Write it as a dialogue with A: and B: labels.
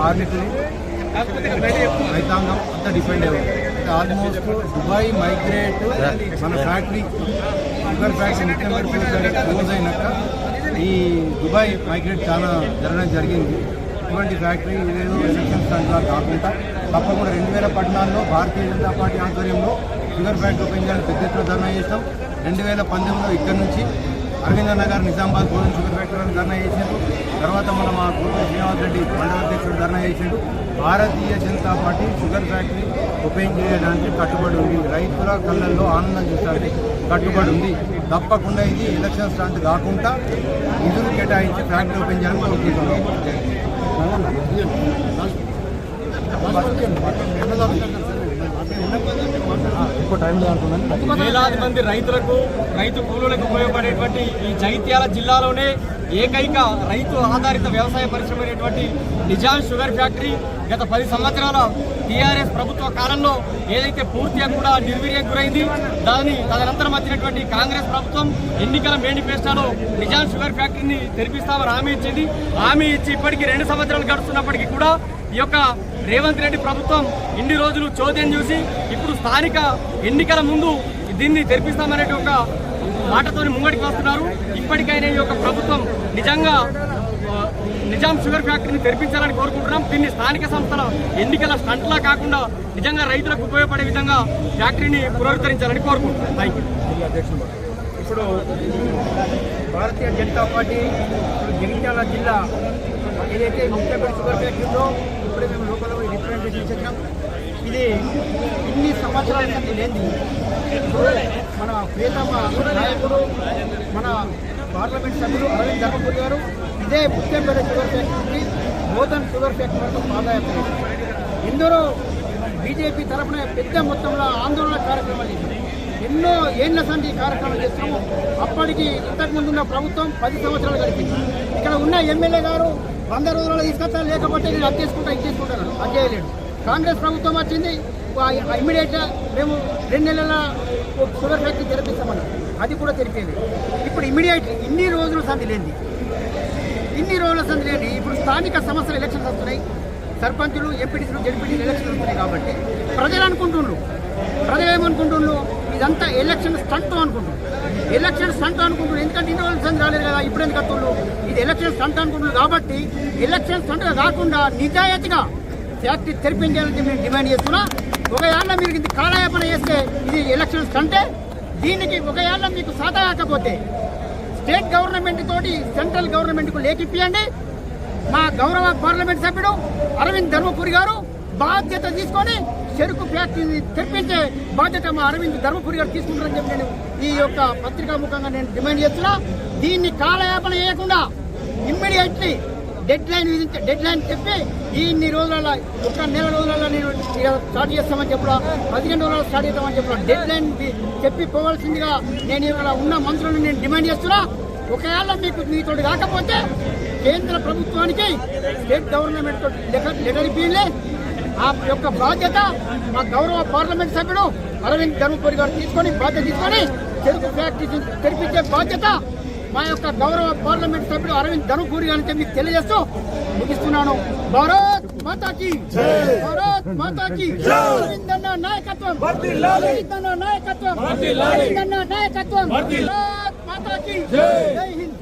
A: కార్మికులు రైతాంగం అంతా డిపెండ్ అయ్యారు ఆల్మోస్ట్ దుబాయ్ మైగ్రేట్ మన ఫ్యాక్టరీ షుగర్ ఫ్యాక్టరీ నిత్యం క్లోజ్ అయినాక ఈ దుబాయ్ మైగ్రేట్ చాలా జరగడం జరిగింది. ఇటువంటి ఫ్యాక్టరీ ఏదో ఎలక్షన్ స్టాండ్లా కాకుండా తప్పకుండా రెండు వేల పద్నాలుగులో భారతీయ జనతా పార్టీ ఆధ్వర్యంలో షుగర్ ఫ్యాక్టరీ ఓపెన్ చేయాలని పెద్ద ఎత్తున ధర్నా చేస్తాం. రెండు వేల పంతొమ్మిదిలో ఇక్కడ నుంచి అరవింద నగర్ నిజామాబాద్ గోధుమ షుగర్ ఫ్యాక్టరీ ధర్నా చేసిండు తర్వాత మన మా గోధుమ శ్రీనివాస్ రెడ్డి మండల అధ్యక్షుడు ధర్నా చేసిండు. Bharatiya Janata Party sugar factory open చేయడానికి కట్టుబడి ఉంది. రైతుల కళ్ళల్లో ఆనందం చూడడానికి కట్టుబడి ఉంది. తప్పకుండా ఇది ఎలక్షన్ లాంటి కాకుండా నిధులు కేటాయించి ఫ్యాక్టరీ ఓపెన్ చేయాలని కోరుకుంటున్నాం ఎక్కువ టైం
B: వేలాది మంది రైతులకు రైతు కూలీలకు ఉపయోగపడేటువంటి ఈ జైత్యాల జిల్లాలోనే ఏకైక రైతు ఆధారిత వ్యవసాయ పరిశ్రమ అయినటువంటి నిజాం షుగర్ ఫ్యాక్టరీ గత పది సంవత్సరాల టీఆర్ఎస్ ప్రభుత్వ కాలంలో ఏదైతే పూర్తిగా కూడా నిర్వీర్యం గురైంది దాని తదనంతరం వచ్చినటువంటి కాంగ్రెస్ ప్రభుత్వం ఎన్నికల మేనిఫెస్టోలో నిజాం షుగర్ ఫ్యాక్టరీని తెరిపిస్తామని హామీ ఇచ్చింది. హామీ ఇచ్చి ఇప్పటికీ రెండు సంవత్సరాలు గడుస్తున్నప్పటికీ కూడా ఈ యొక్క రేవంత్ రెడ్డి ప్రభుత్వం ఇన్ని రోజులు చోద్యం చూసి ఇప్పుడు స్థానిక ఎన్నికల ముందు దీన్ని తెరిపిస్తామనే ఒక మాటతో ముంగడికి వస్తున్నారు. ఇప్పటికైనా ఈ యొక్క ప్రభుత్వం నిజంగా నిజాం షుగర్ ఫ్యాక్టరీని తెరిపించాలని కోరుకుంటున్నాం. దీన్ని స్థానిక సంస్థల ఎన్నికల స్టంట్లా కాకుండా నిజంగా రైతులకు ఉపయోగపడే విధంగా ఫ్యాక్టరీని పునరుద్ధరించాలని కోరుకుంటున్నాం. థ్యాంక్ యూ
A: ఇప్పుడు భారతీయ జనతా పార్టీ ఇప్పుడు జగిత్యాల జిల్లా ఏదైతే ముఖ్యమైన షుగర్ ఫ్యాక్టరీ ఉందో ఇప్పుడే మేము లోపల పోయి రిప్రజెంటేషన్ చేసాం ఇది ఇన్ని సంవత్సరాల నుంచి లేని మన ప్రియతమ నాయకుడు మన పార్లమెంట్ సభ్యులు అరవింద్ ధర్మపురి గారు ఇదే ముఖ్యమైన షుగర్ ఫ్యాక్టరీకి నూతన్ షుగర్ ఫ్యాక్టరీ వరకు పాదయాత్ర ఎందరో బీజేపీ తరఫున పెద్ద మొత్తంలో ఆందోళన కార్యక్రమాలు ఎన్నో ఏళ్ళ కార్యక్రమాలు చేస్తున్నాము. అప్పటికి ఇంతకుముందున్న ప్రభుత్వం పది సంవత్సరాలు గడిపింది ఇక్కడ ఉన్న ఎమ్మెల్యే గారు వంద రోజుల్లో తీసుకొస్తా లేకపోతే నేను అది చేసుకుంటా ఇది చేసుకుంటాను అది చేయలేడు. కాంగ్రెస్ ప్రభుత్వం వచ్చింది ఇమ్మీడియట్గా మేము రెండు నెలల షుగర్ ఫ్యాక్టరీ తెరిపిస్తామన్నారు అది కూడా తెరిపేది. ఇప్పుడు ఇమ్మీడియట్ ఇన్ని రోజులు సంధి లేని ఇన్ని రోజుల సంధి లేని ఇప్పుడు స్థానిక సంస్థల ఎలక్షన్స్ వస్తున్నాయి. సర్పంచులు ఎంపీటీసీలు జడ్పీటీసీలు ఎలక్షన్స్ వస్తున్నాయి కాబట్టి ప్రజలు అనుకుంటున్నారు ప్రజలు ఏమనుకుంటున్నారు ఇదంతా ఎలక్షన్ స్టంట్ అనుకుంటున్నారు. ఎలక్షన్ స్టంట్ అనుకుంటున్నారు. ఎందుకంటే ఇన్ని రోజులు రాలేదు కదా ఇప్పుడు ఎందుకు కట్టున్నారు ఇది ఎలక్షన్ స్టంట్ అనుకుంటున్నారు కాబట్టి ఎలక్షన్ స్టంట్ కాకుండా నిజాయితీగా ఫ్యాక్టరీ తెరిపించాలని మేము డిమాండ్ చేస్తున్నా. ఒకవేళ మీరు ఇది కాలయాపన చేస్తే ఇది ఎలక్షన్ స్టంటే. దీనికి ఒకవేళ మీకు సాదా కాకపోతే స్టేట్ గవర్నమెంట్ తోటి సెంట్రల్ గవర్నమెంట్కు లేఖిప్పియండి మా గౌరవ పార్లమెంట్ సభ్యుడు అరవింద్ ధర్మపురి గారు బాధ్యత తీసుకొని చెరుకు ఫ్యాక్టరీని తెప్పించే బాధ్యత మా అరవింద్ ధర్మపురి గారు తీసుకుంటారని చెప్పి నేను ఈ యొక్క పత్రికా ముఖంగా నేను డిమాండ్ చేస్తున్నా. దీన్ని కాలయాపన చేయకుండా ఇమ్మీడియట్లీ డెడ్ లైన్ విధించే డెడ్ లైన్ చెప్పి ఈ ఇన్ని రోజులలో ఒక నెల రోజులలో నేను స్టార్ట్ చేస్తామని చెప్పడా పదిహేను రోజులలో స్టార్ట్ చేస్తామని చెప్పడా డెడ్ లైన్ చెప్పి పోవాల్సిందిగా నేను ఇక్కడ ఉన్న మంత్రులను నేను డిమాండ్ చేస్తున్నా. ఒకవేళ మీకు మీతో కాకపోతే కేంద్ర ప్రభుత్వానికి స్టేట్ గవర్నమెంట్ లెటర్ లెటర్ ఇప్పించలే ఆ యొక్క బాధ్యత మా గౌరవ పార్లమెంట్ సభ్యుడు అరవింద్ ధర్మపురి గారు తీసుకొని బాధ్యత తీసుకొని చెరుకు ఫ్యాక్టరీ తెరిపించే బాధ్యత మా యొక్క గౌరవ పార్లమెంట్ సభ్యుడు అరవింద్ ధనుపూరి గారిని మీకు తెలియజేస్తూ ముగిస్తున్నాను. భారత్ మాతాకి భారత్ మాతాకి అరవింద్ అన్న నాయకత్వం. అరవింద్ అన్న నాయకత్వం. అరవింద్ అన్న నాయకత్వం. భారత్ మాతాకి జై హింద్.